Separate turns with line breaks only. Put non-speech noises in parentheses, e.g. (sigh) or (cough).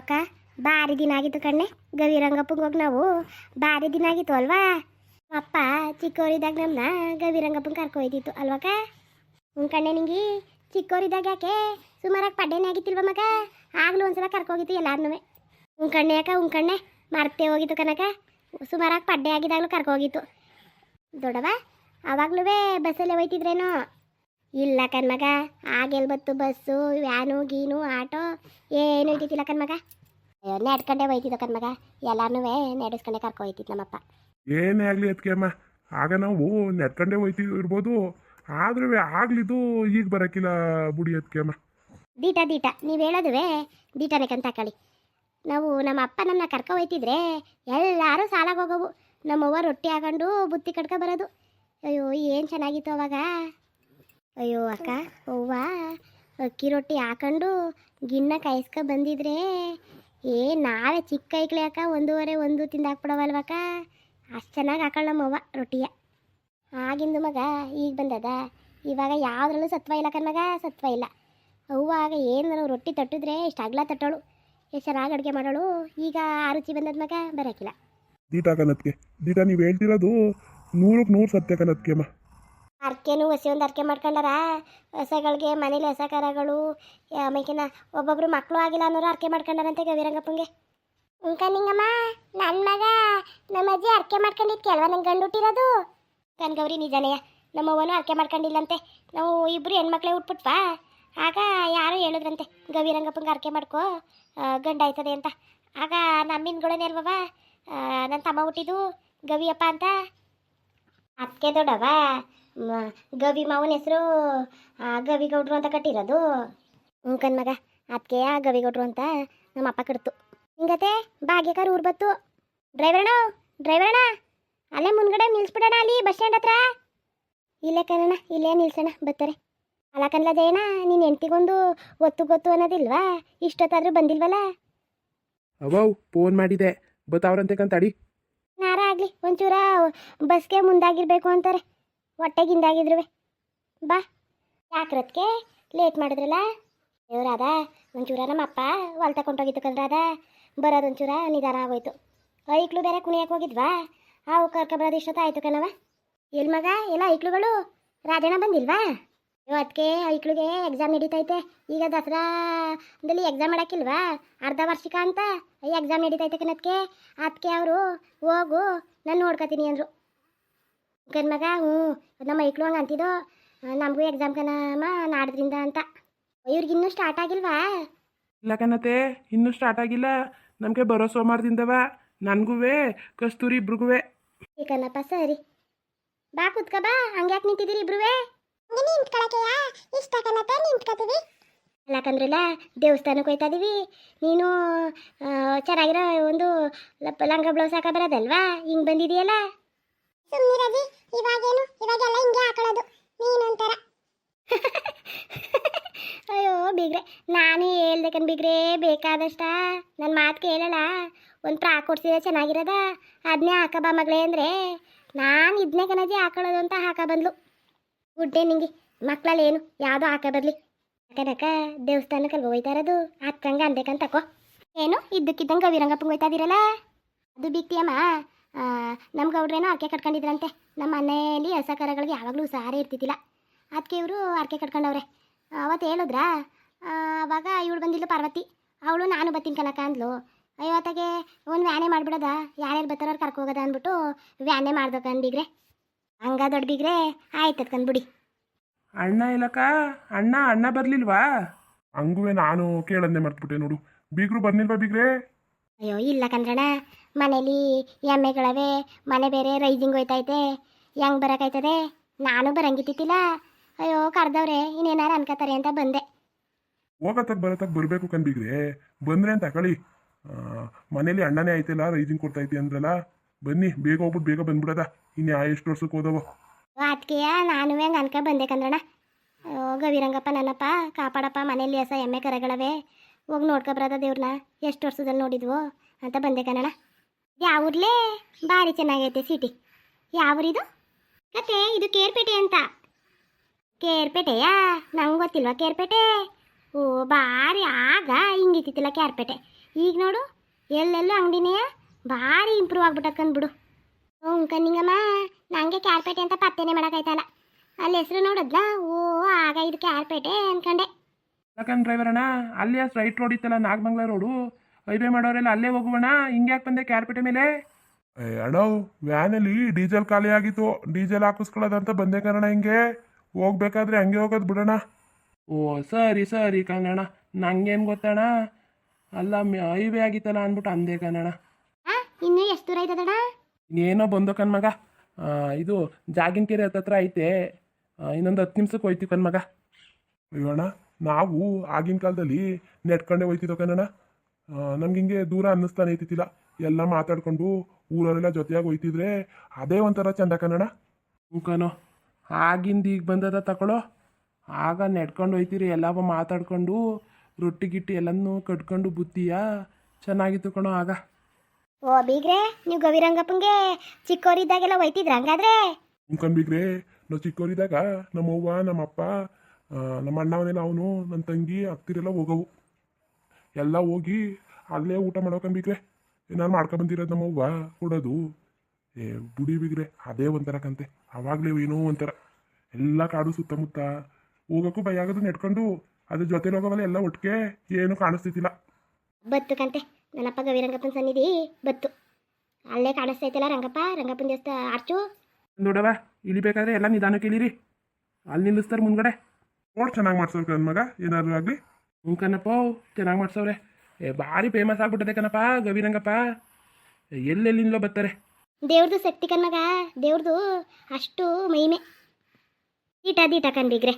ಅಕ್ಕ ಭಾರಿ ದಿನ ಆಗಿತ್ತು ಕಣ್ಣೆ. ಗವಿರಂಗಪ್ಪಗೆ ಹೋಗಿ ನಾವು. ಭಾರಿ ದಿನ ಆಗಿತ್ತು ಅಲ್ವಾ? ಅಪ್ಪ ಚಿಕ್ಕವರಿದ್ದಾಗ ನಮ್ಮನ್ನ ಗವಿರಂಗಪ್ಪನ ಕರ್ಕೊಯ್ತಿತ್ತು ಅಲ್ವಕ್ಕ? ಹ್ಞೂ ಕಣ್ಣೆ ನಿಂಗೆ ಚಿಕ್ಕವರಿದ್ದಾಗ ಯಾಕೆ? ಸುಮಾರಾಗಿ ಪಡ್ಡೇನೆ ಆಗಿತ್ತಿಲ್ವ ಮಗ? ಆಗ್ಲೂ ಒಂದ್ಸಲ ಕರ್ಕೋಗಿತ್ತು ಎಲ್ಲಾರ್ನೂ ಹ್ಞೂ ಕಣ್ಣೆ ಅಕ್ಕ ಹ್ಞೂ ಕಣ್ಣೆ. ಮರ್ತೇ ಹೋಗಿತ್ತು ಕನಕ ಸುಮಾರಾಗಿ ಪಡ್ಡೆ ಆಗಿದ್ದಾಗಲೂ ಕರ್ಕೋಗಿತ್ತು. ದೊಡ್ಡವ ಅವಾಗ್ಲೂ ಬಸ್ಸಲ್ಲೇ ಹೋಯ್ತಿದ್ರೇನೋ? ಇಲ್ಲ ಕಣ್ಮಗ ಆಗೆಲ್ ಬತ್ತು ಬಸ್ಸು ವ್ಯಾನು ಗೀನು ಆಟೋ ಏನು ಇದ್ದಿದ್ದಿಲ್ಲ ಕಣ್ಮಗ ನೆಡ್ಕೊಂಡೆ ಹೋಯ್ತಿದ್ದ ಕಣ್ಮಗ ಎಲ್ಲಾನು ನಡೆಸ್ಕೊಂಡೆ ಕರ್ಕೊ ಹೋಯ್ತಿತ್ತು ನಮ್ಮಪ್ಪ.
ಏನೇ ಆಗ್ಲಿ ಅದಕ್ಕೆ ಅಮ್ಮ ಆಗ ನಾವು ನೆಟ್ಕೊಂಡೇ ಹೋಯ್ತಿ ಇರ್ಬೋದು. ಆದ್ರೂ ಆಗ್ಲಿದ್ದು ಈಗ ಬರಕಿಲ್ಲ ಬುಡಿ ಅದಕ್ಕೆ ಅಮ್ಮ.
ದೀಟ ದೀಟ ನೀವು ಹೇಳೋದುವೆ? ದೀಟನೇ ಕಂತ ತಕೊಳ್ಳಿ ನಾವು ನಮ್ಮ ಅಪ್ಪ ನಮ್ಮನ್ನ ಕರ್ಕೊ ಹೋಯ್ತಿದ್ರೆ ಎಲ್ಲರೂ ಸಾಲಾಗ ಹೋಗೋವು. ನಮ್ಮವ್ವ ರೊಟ್ಟಿ ಹಾಕೊಂಡು ಬುತ್ತಿ ಕಟ್ಕೊ ಬರೋದು. ಅಯ್ಯೋ ಏನು ಚೆನ್ನಾಗಿತ್ತು ಅವಾಗ? ಅಯ್ಯೋ ಅಕ್ಕ, ಅವ್ವ, ಅಕ್ಕಿ ರೊಟ್ಟಿ ಹಾಕೊಂಡು ಗಿನ್ನ ಕಾಯಿಸ್ಕೊ ಬಂದಿದ್ರೆ, ಏ ನಾಳೆ ಚಿಕ್ಕ ಐಕ್ಲೆ ಅಕ್ಕ, ಒಂದೂವರೆ, ಒಂದು ತಿಂದು ಹಾಕ್ಬಿಡವಲ್ವಕ್ಕ ಅಷ್ಟು ಚೆನ್ನಾಗಿ ಹಾಕೊಳ್ಳ ನಮ್ಮವ್ವ ರೊಟ್ಟಿಯ. ಆಗಿಂದು ಮಗ ಈಗ ಬಂದದ. ಇವಾಗ ಯಾವುದ್ರಲ್ಲೂ ಸತ್ವ ಇಲ್ಲ ಕನ್ನಗ ಸತ್ವ ಇಲ್ಲ. ಅವ್ವ ಆಗ ಏನು ರೊಟ್ಟಿ ತಟ್ಟಿದ್ರೆ ಇಷ್ಟು ಅಗ್ಲ ತಟ್ಟೋಳು. ಎಷ್ಟು ಚೆನ್ನಾಗಿ ಅಡುಗೆ ಮಾಡೋಳು. ಈಗ ಆ ರುಚಿ ಬಂದದ ಮಗ, ಬರೋಕಿಲ್ಲ.
ದೀಟ ಕನತ್ಗೆ. ದೀಟ, ನೀವು ಹೇಳ್ತಿರೋದು ನೂರಕ್ಕೆ ನೂರು ಸತ್ಯ ಕನತ್ಗೆ, ಅಮ್ಮ.
ಅರ್ಕೆನೂ ಹಸಿ ಒಂದು ಅರ್ಕೆ ಮಾಡ್ಕೊಂಡಾರ? ಹೊಸಗಳಿಗೆ ಮನೇಲಿ ಹೊಸ ಕರಗಳು ಆಮೇಕಿನ ಒಬ್ಬೊಬ್ರು ಮಕ್ಕಳು ಆಗಿಲ್ಲ ಅನ್ನೋರು ಅರ್ಕೆ ಮಾಡ್ಕೊಂಡಾರಂತೆ ಗವಿರಂಗಪ್ಪಂಗೆ. ಉಂಕ ನಿಂಗಮ್ಮ ನನ್ನ ಮಗ ನಮ್ಮ ಅಜ್ಜಿ ಅರ್ಕೆ ಮಾಡ್ಕೊಂಡಿದ್ ಕೆಲವ ನಂಗೆ ಗಂಡು ಹುಟ್ಟಿರೋದು ಕನ್ಗೌರಿ ನಿಜನೆಯ ನಮ್ಮವನು ಅರ್ಕೆ ಮಾಡ್ಕೊಂಡಿಲ್ಲಂತೆ. ನಾವು ಇಬ್ಬರು ಹೆಣ್ಮಕ್ಳೇ ಹುಟ್ಬಿಟ್ವಾ ಆಗ ಯಾರು ಹೇಳಿದ್ರಂತೆ ಗವಿರಂಗಪ್ಪಂಗೆ ಅರ್ಕೆ ಮಾಡ್ಕೋ ಗಂಡ ಆಯ್ತದೆ ಅಂತ. ಆಗ ನಮ್ಮಿನ್ಗಳೇ ಅಲ್ವವ ನನ್ನ ತಮ್ಮ ಹುಟ್ಟಿದ್ದು ಗವಿಯಪ್ಪ ಅಂತ. ಅದಕ್ಕೆ ದೊಡ್ಡವ ಗವಿ ಮಾವನ ಹೆಸರು ಗವಿಗೌಡ್ರು ಅಂತ ಕಟ್ಟಿರೋದು. ಉಂಕನ್ ಮಗ ಅದಕ್ಕೆ ಆ ಗವಿಗೌಡ್ರು ಅಂತ ನಮ್ಮ ಅಪ್ಪ ಕಡ್ತು ಹಿಂಗತೆ ಭಾಗ್ಯಕಾರ ಊರು ಬತ್ತು. ಡ್ರೈವರ್ಣ ಡ್ರೈವರ್ಣ ಅಲ್ಲೇ ಮುಂದ್ಗಡೆ ನಿಲ್ಸ್ಬಿಡೋಣ ಅಲ್ಲಿ ಬಸ್ ಸ್ಟ್ಯಾಂಡ್ ಹತ್ರ. ಇಲ್ಲೇ ಕಣಣ್ಣ ಇಲ್ಲೇ ನಿಲ್ಸೋಣ ಬರ್ತಾರೆ ಅಲ್ಲ ಕನ್ಲ ಜಯಣ್ಣ ನೀನು ಹೆಂಡ್ತಿಗೊಂದು ಒತ್ತು ಗೊತ್ತು ಅನ್ನೋದಿಲ್ವಾ? ಇಷ್ಟೊತ್ತಾದ್ರೂ ಬಂದಿಲ್ವಲ್ಲ?
ಅವೌ ಫೋನ್ ಮಾಡಿದೆ. ಬತ್ತಾವ್ರಂತೆ ಕಂತಾಡಿ.
ನಾರ ಆಗಲಿ ಒಂಚೂರ ಬಸ್ಗೆ ಮುಂದಾಗಿರ್ಬೇಕು ಅಂತಾರೆ. ಹೊಟ್ಟೆಗಿಂದಾಗಿದ್ರು ಬಾ. ಯಾಕ್ರತ್ಗೆ ಲೇಟ್ ಮಾಡಿದ್ರಲ್ಲ? ದೇವ್ರಾದ ಒಂಚೂರ ನಮ್ಮ ಅಪ್ಪ ಹೊಲ್ ತಗೊಂಡೋಗಿದ್ದು ಕಲ್ರಾದ ಬರೋದೊಂಚೂರ ನಿಧಾನ ಆಗೋಯ್ತು. ಐಕ್ಳು ಬೇರೆ ಕುಣಿಯಕ್ಕೆ ಹೋಗಿದ್ವಾ? ಅವು ಕರ್ಕೊಬರೋದು ಇಷ್ಟೊತ್ತು ಆಯ್ತು ಕಣವ ಎಲ್ಲಿ ಮಗ? ಎಲ್ಲ ಐಕ್ಳುಗಳು? ರಾಜಣ್ಣ ಬಂದಿಲ್ವಾ? ಅದಕ್ಕೆ ಐಕ್ಳಿಗೆ ಎಕ್ಸಾಮ್ ನಡೀತೈತೆ. ಈಗ ದಸರಾದಲ್ಲಿ ಎಕ್ಸಾಮ್ ಮಾಡಕ್ಕಿಲ್ವಾ? ಅರ್ಧ ವಾರ್ಷಿಕ ಅಂತ? ಎಕ್ಸಾಮ್ ನಡೀತೈತೆ ಕಣಕ್ಕೆ ಅದಕ್ಕೆ ಅವರು ಹೋಗು, ನಾನು ನೋಡ್ಕೊತೀನಿ ಅಂದರು. ಮಗ ಹ್ಞೂ. ನಮ್ಮ ಮೈಕ್ಳು ಹಂಗೆ ಅಂತಿದ್ದೋ ನಮಗೂ ಎಕ್ಸಾಮ್ ಕನಮ್ಮ ನಾಡ್ದ್ರಿಂದ ಅಂತ. ಇವ್ರಿಗಿನ್ನೂ ಸ್ಟಾರ್ಟ್ ಆಗಿಲ್ವಾ?
ಇಲ್ಲ ಕಣತೆ ಇನ್ನೂ ಸ್ಟಾರ್ಟ್ ಆಗಿಲ್ಲ. ನಮಗೆ ಬರೋ ಸೋಮವಾರದಿಂದವ ನನಗೂ ಕಸ್ತೂರಿ ಇಬ್ರಿಗೂ
ಕಣಪ್ಪ ಸರಿ. ಬಾ ಕುತ್ಕ ಬಾ. ಹಂಗ್ಯಾಕೆ ನಿಂತಿದ್ದೀರಿ ಇಬ್ರುವೆ? ಇಷ್ಟ ಕಣತ ನಿಂತ್ಕೊತೀವಿ. ಯಾಕಂದ್ರಲ್ಲ ದೇವಸ್ಥಾನಕ್ಕೆ ಹೋಯ್ತಾ ಇದೀವಿ. ನೀನು ಚೆನ್ನಾಗಿರೋ ಒಂದು ಲಂಗ ಬ್ಲೌಸ್ ಹಾಕ ಬರೋದಲ್ವಾ? ಹಿಂಗೆ ಬಂದಿದೆಯಲ್ಲ? ಸುಮ್ಮನಿರಜಿ ಇವಾಗೇನು? ಇವಾಗೆಲ್ಲ ಹಿಂಗೆ ಹಾಕೊಳ್ಳೋದು. (laughs) ಅಯ್ಯೋ, ಬಿಗ್ರೆ. ನಾನು ಹೇಳ್ದೆ ಬಿಗ್ರೆ, ಬೇಕಾದಷ್ಟ. ನನ್ನ ಮಾತು ಕೇಳಲ್ಲ. ಒಂದು ಫ್ರಾಕ್ ಕೊಡ್ಸಿದ್ರೆ ಚೆನ್ನಾಗಿರೋದ? ಅದನ್ನೇ ಹಾಕ ಬಾ ಮಗಳೇ ಅಂದರೆ. ನಾನು ಇದನ್ನೇ ಕಣಜಿ ಹಾಕೊಳ್ಳೋದು ಅಂತ ಹಾಕ ಬಂದ್ಲು. ಗುಡ್ಡೆ ನಿಂಗೆ ಮಕ್ಕಳಲ್ಲಿ ಏನು? ಯಾವುದೋ ಹಾಕ ಬರಲಿ. ಯಾಕನಕ ದೇವಸ್ಥಾನಕ್ಕೆ ಅಲ್ಲಿ ಹೋಯ್ತಾ ಇರೋದು. ಹತ್ಕಂಗೆ ಅನ್ಬೇಕಂತ ತಕೋ ಏನು? ಇದ್ದಕ್ಕಿದ್ದಂಗೆ ಗವಿರಂಗಪ್ಪಂಗೆ ಹೋಯ್ತಾ ಇದ್ದೀರಲ್ಲ ಅದು ಬಿಕ್ತಿಯಮ್ಮ ನಮ್ಮ ಗೌಡ್ರೇನೋ ಅರ್ಕೆ ಕಟ್ಕೊಂಡಿದ್ರಂತೆ. ನಮ್ಮ ಮನೆಯಲ್ಲಿ ಹಸ ಕರಗಳಿಗೆ ಯಾವಾಗಲೂ ಸಾರೇ ಇರ್ತಿದ್ದಿಲ್ಲ. ಅದಕ್ಕೆ ಇವರು ಅರ್ಕೆ ಕಟ್ಕೊಂಡವ್ರೆ. ಅವತ್ತು ಹೇಳಿದ್ರಾ? ಅವಾಗ ಇವಳು ಬಂದಿಲ್ಲ ಪಾರ್ವತಿ. ಅವಳು ನಾನು ಬತ್ತೀನಿ ಕನಕ ಅಂದ್ಲು. ಇವತ್ತಾಗೆ ಒಂದು ವ್ಯಾನೆ ಮಾಡಿಬಿಡೋದ? ಯಾರ್ಯಾರು ಬರ್ತಾರೋ ಕರ್ಕೊ ಹೋಗೋದ ಅಂದ್ಬಿಟ್ಟು ವ್ಯಾನೆ ಮಾಡ್ದೋ ಕಂಡಿಗ್ರೆ ಹಂಗ ದೊಡ್ಡ ಬಿಗ್ರೆ ಆಯ್ತು ಅದ್ಕಂದ್ಬಿಡಿ
ಅಣ್ಣ ಇಲ್ಲಕ್ಕ, ಅಣ್ಣ ಅಣ್ಣ ಬರ್ಲಿಲ್ವಾ?
ಹಂಗೂ ನಾನು ಕೇಳಂದೆ ಮರ್ತ್ಬಿಟ್ಟೆ ನೋಡು. ಬೀಗ್ರು ಬರ್ನಿಲ್ವಾ ಬೀಗ್ರೆ?
ಅಯ್ಯೋ ಇಲ್ಲ ಕಂದ್ರಣ ಮನೇಲಿ ಎಮ್ಮೆಗಳವೆ ಮನೆ ಬೇರೆ ರೈಸಿಂಗ್ ಹೋಯ್ತೈತೆ. ಹೆಂಗ್ ಬರೋಕಾಯ್ತದೆ? ನಾನು ಬರಂಗಿತ್ತಿಲ್ಲ ಅಯ್ಯೋ ಕರ್ದವ್ರೆ ಇನ್ನೇನಾರು ಅನ್ಕತಾರೆ ಅಂತ ಬಂದೆ.
ಹೋಗತ್ತಾಗ ಬರತ್ತಾಗ ಬರಬೇಕು ಕಂಬಿಗ್ರೆ. ಬೀಗ್ರೆ ಬಂದ್ರೆ ಅಂತ ಕಳಿ. ಮನೇಲಿ ಅಣ್ಣನೇ ಆಯ್ತಲ್ಲ ರೈಸಿಂಗ್ ಕೊಡ್ತೈತಿ ಅಂದ್ರಲ್ಲ ಬನ್ನಿ ಬೇಗ ಹೋಗ್ಬಿಟ್ಟು ಬೇಗ ಬಂದ್ಬಿಡದ. ಇನ್ನು ಎಷ್ಟು ವರ್ಷಕ್ಕೆ ಹೋದವ?
ಅದಕ್ಕೆಯ ನಾನು ಹೆಂಗೆ ಅನ್ಕ ಬಂದೆ ಕಂದ್ರಣ ಅಯ್ಯೋ ಗವಿರಂಗಪ್ಪ ನನ್ನಪ್ಪ ಕಾಪಾಡಪ್ಪ ಮನೇಲಿ ಎಸ ಎಮ್ಮೆ ಕರಗಳವೆ ಹೋಗಿ ನೋಡ್ಕೊ ಬರೋದ ದೇವ್ರನ್ನ ಎಷ್ಟು ವರ್ಷದಲ್ಲಿ ನೋಡಿದ್ವು ಅಂತ ಬಂದೆ ಕನ್ನಡ. ಯಾವ್ರಲೇ ಭಾರಿ ಚೆನ್ನಾಗೈತೆ ಸಿಟಿ ಯಾವ್ರಿದು ಕತೆ, ಇದು ಕೇರ್ಪೇಟೆ ಅಂತ. ಕೇರ್ಪೇಟೆಯಾ? ನಂಗೆ ಗೊತ್ತಿಲ್ವಾ ಕೇರ್ಪೇಟೆ? ಓ, ಭಾರಿ ಆಗ ಹಿಂಗಿತ್ತಿಲ್ಲ ಕೇರ್ಪೇಟೆ. ಈಗ ನೋಡು, ಎಲ್ಲೆಲ್ಲೂ ಅಂಗಡಿನೇ ಭಾರಿ ಇಂಪ್ರೂವ್ ಆಗ್ಬಿಟ್ಟಕ್ಕನ್ ಬಿಡು ಹ್ಞೂ ಕಣ್ಣಿಂಗಮ್ಮ ನನಗೆ ಕ್ಯಾರ್ಪೇಟೆ ಅಂತ ಪತ್ತೆನೇ ಮಾಡೋಕ್ಕಾಯ್ತಲ್ಲ ಅಲ್ಲಿ ಹೆಸರು ನೋಡಿದ್ಲಾ? ಓ, ಆಗ ಇದು ಕ್ಯಾರ್ಪೇಟೆ ಅನ್ಕೊಂಡೆ.
ಯಾಕಂದ್ರೆ ಡ್ರೈವರ್ ಅಣ್ಣ ಅಲ್ಲೇ ರೈಟ್ ರೋಡ್ ಇತ್ತಲ್ಲ ನಾಗಮಂಗ್ಲ ರೋಡು ಹೈವೇ ಮಾಡೋರೆಲ್ಲ ಅಲ್ಲೇ ಹೋಗುವಣ ಹಿಂಗೆ ಯಾಕೆ ಬಂದೆ ಕ್ಯಾರ್ಪೇಟೆ ಮೇಲೆ?
ಅಣ್ಣ ವ್ಯಾನಲ್ಲಿ ಡೀಸೆಲ್ ಖಾಲಿ ಆಗಿತ್ತು. ಡೀಸೆಲ್ ಹಾಕಿಸ್ಕೊಳ್ಳೋದಂತ ಬಂದೆ ಕಣಣ್ಣ ಹಿಂಗೆ. ಹೋಗ್ಬೇಕಾದ್ರೆ ಹಂಗೆ ಹೋಗೋದು ಬಿಡೋಣ.
ಓ ಸರಿ ಸರಿ ನಂಗೆ ನಂಗೇನು ಗೊತ್ತಣ್ಣ? ಅಲ್ಲ ಹೈವೇ ಆಗಿತ್ತಲ್ಲ ಅಂದ್ಬಿಟ್ಟು ಅಂದೆ ಕಣಣ್ಣ.
ಹಾಂ ಇನ್ನೂ ಎಷ್ಟು ದೂರ ಐತದಣ್ಣ
ಇನ್ನೇನೋ ಬಂದು ಕಣ್ಮಗ ಇದು ಜಾಗಿನ ಕೆರೆ ಹತ್ತತ್ರ ಐತೆ. ಇನ್ನೊಂದು ಹತ್ತು ನಿಮಿಷಕ್ಕೆ ಹೋಯ್ತೀವಿ ಕಣ್ಮಗ
ಅಯ್ಯೋಣ ನಾವು ಆಗಿನ ಕಾಲದಲ್ಲಿ ನೆಟ್ಕೊಂಡೆ ಹೋಯ್ತಿದ್ದೋ ಕನ್ನಡ? ನಮ್ಗೆ ಹಿಂಗೆ ದೂರ ಅನ್ನಿಸ್ತಾನೆ ಐತಿತ್ತಿಲ್ಲ ಎಲ್ಲ ಮಾತಾಡ್ಕೊಂಡು ಊರವರೆಲ್ಲ ಜೊತೆಯಾಗಿ ಹೋಯ್ತಿದ್ರೆ ಅದೇ ಒಂಥರ ಚಂದ ಕನ್ನಡ?
ಕಣೋ ಆಗಿಂದ ಈಗ ಬಂದದ ತಗೊಳ್ಳೋ ಆಗ ನೆಡ್ಕೊಂಡು ಹೋಯ್ತೀರಿ ಎಲ್ಲ ಮಾತಾಡ್ಕೊಂಡು ರೊಟ್ಟಿ ಗಿಟ್ಟಿ ಎಲ್ಲನೂ ಕಟ್ಕೊಂಡು ಬುತ್ತಿಯ? ಚೆನ್ನಾಗಿತ್ತು ಕಣೋ ಆಗ.
ಓ ಬೀಗ್ರೆ ನೀವು ಗವಿರಂಗಪ್ಪಂಗೆ ಚಿಕ್ಕವರಿದ್ದಾಗೆಲ್ಲ ಹೋಯ್ತಿದ್ರ ಹಂಗಾದ್ರೆ?
ಅನ್ಕೊಂಬಿಗ್ರೆ ನಾವು ಚಿಕ್ಕವರಿದ್ದಾಗ ನಮ್ಮವ್ವ ನಮ್ಮಪ್ಪ ನಮ್ಮ ಅಣ್ಣ ಮನೇಲಿ ಅವನು ನನ್ನ ತಂಗಿ ಅಕ್ತಿರೆಲ್ಲ ಹೋಗವು. ಎಲ್ಲ ಹೋಗಿ ಅಲ್ಲೇ ಊಟ ಮಾಡೋಕಂಬಿಗ್ರೆ ಏನಾರು ಮಾಡ್ಕೊಂಬಂದಿರೋದು ನಮ್ಮವ್ವ ಕೊಡೋದು. ಏ ಬುಡಿ ಬಿಗ್ರೆ ಅದೇ ಒಂಥರ ಕಂತೆ. ಅವಾಗಲೇ ಏನೋ ಒಂಥರ. ಎಲ್ಲ ಕಾಡು ಸುತ್ತಮುತ್ತ ಹೋಗೋಕ್ಕೂ ಭಯ ಆಗೋದು ನೆಟ್ಕೊಂಡು ಅದ್ರ ಜೊತೆ ಹೋಗೋವಲ್ಲ ಎಲ್ಲ ಒಟ್ಟಿಗೆ ಏನು ಕಾಣಿಸ್ತಿದ್ದಿಲ್ಲ.
ಬತ್ತು ಕಂತೆ. ನನ್ನಪ್ಪ ಗವಿರಂಗಪ್ಪನ ಸನ್ನಿಧಿ ಬತ್ತು. ಅಲ್ಲೇ ಕಾಣಿಸ್ತೈತಲ್ಲ ರಂಗಪ್ಪ ರಂಗಪ್ಪನ ದೇವಸ್ಥ ಆರ್ಚು.
ನೋಡವ ಇಳಿಬೇಕಾದ್ರೆ ಎಲ್ಲ ನಿಧಾನಕ್ಕೆ ಇಳಿರಿ. ಅಲ್ಲಿ ನಿಲ್ಲಿಸ್ತಾರೆ ಮುಂದ್ಗಡೆ.
ನೋಡಿ ಚೆನ್ನಾಗಿ ಮಾಡ್ಸೋರು ನನ್ನ ಮಗ ಏನಾದರೂ ಆಗಲಿ.
ಹ್ಞೂ ಕಣಪ್ಪ ಚೆನ್ನಾಗಿ ಮಾಡ್ಸವ್ರೆ. ಏ ಭಾರಿ ಫೇಮಸ್ ಆಗ್ಬಿಟ್ಟದೆ ಕಣಪ್ಪ ಗವಿರಂಗಪ್ಪ. ಎಲ್ಲೆಲ್ಲಿಂದಲೋ ಬರ್ತಾರೆ.
ದೇವ್ರದ್ದು ಶಕ್ತಿ ಕಣ್ಮಗ ದೇವ್ರದ್ದು ಅಷ್ಟು ಮಹಿಮೆ. ದೀಟ ದೀಟ ಕಣ್ ಬೀಗ್ರೆ